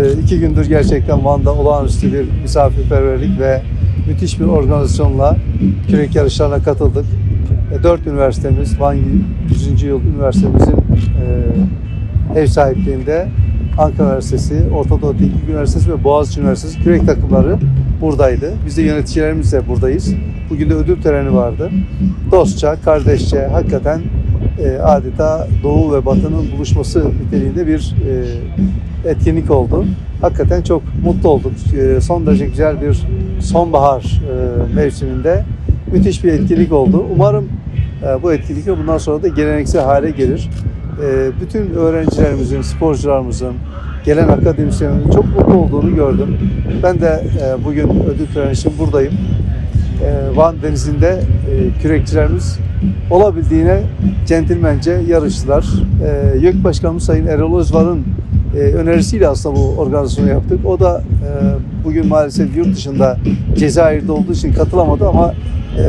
e, iki gündür gerçekten Van'da olağanüstü bir misafirperverlik ve müthiş bir organizasyonla kürek yarışlarına katıldık. Dört üniversitemiz, Van 100. Yıl Üniversitemizin e, ev sahipliğinde Ankara Üniversitesi, Orta Doğu Teknik Üniversitesi ve Boğaziçi Üniversitesi kürek takımları buradaydı. Biz de yöneticilerimiz de buradayız. Bugün de ödül töreni vardı. Dostça, kardeşçe, hakikaten e, adeta Doğu ve Batı'nın buluşması niteliğinde bir e, etkinlik oldu. Hakikaten çok mutlu olduk. E, son derece güzel bir sonbahar mevsiminde müthiş bir etkinlik oldu. Umarım bu etkinlik bundan sonra da geleneksel hale gelir. Bütün öğrencilerimizin, sporcularımızın, gelen akademisyenlerin çok mutlu olduğunu gördüm. Ben de bugün ödül töreni için buradayım. E, Van Denizi'nde e, kürekçilerimiz olabildiğine centilmence yarıştılar. E, YÖK Başkanımız Sayın Erol Özvar'ın önerisiyle aslında bu organizasyonu yaptık. O da bugün maalesef yurt dışında Cezayir'de olduğu için katılamadı ama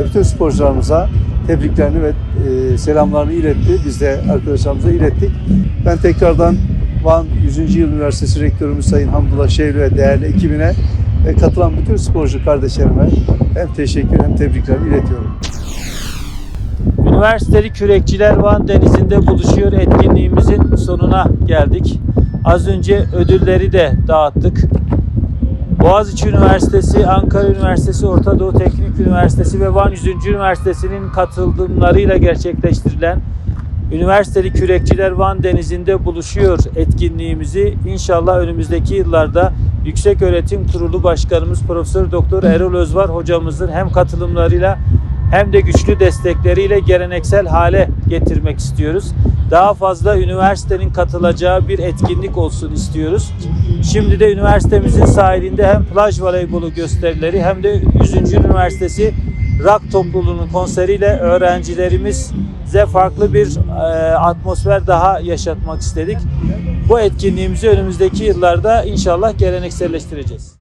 bütün sporcularımıza tebriklerini ve selamlarını iletti. Biz de arkadaşlarımıza ilettik. Ben tekrardan Van 100. Yıl Üniversitesi Rektörümüz Sayın Hamdullah Şevli ve değerli ekibine katılan bütün sporcu kardeşlerime hem teşekkür hem tebriklerimi iletiyorum. Üniversiteli Kürekçiler Van Denizi'nde buluşuyor etkinliğimizin sonuna geldik. Az önce ödülleri de dağıttık. Boğaziçi Üniversitesi, Ankara Üniversitesi, Orta Doğu Teknik Üniversitesi ve Van 100. Üniversitesi'nin katılımlarıyla gerçekleştirilen Üniversiteli Kürekçiler Van Denizi'nde buluşuyor etkinliğimizi inşallah önümüzdeki yıllarda Yüksek Öğretim Kurulu Başkanımız Profesör Doktor Erol Özvar hocamızın hem katılımlarıyla hem de güçlü destekleriyle geleneksel hale getirmek istiyoruz. Daha fazla üniversitenin katılacağı bir etkinlik olsun istiyoruz. Şimdi de üniversitemizin sahilinde hem plaj voleybolu gösterileri hem de 100. Üniversitesi rock topluluğunun konseriyle öğrencilerimize farklı bir e, atmosfer daha yaşatmak istedik. Bu etkinliğimizi önümüzdeki yıllarda inşallah gelenekselleştireceğiz.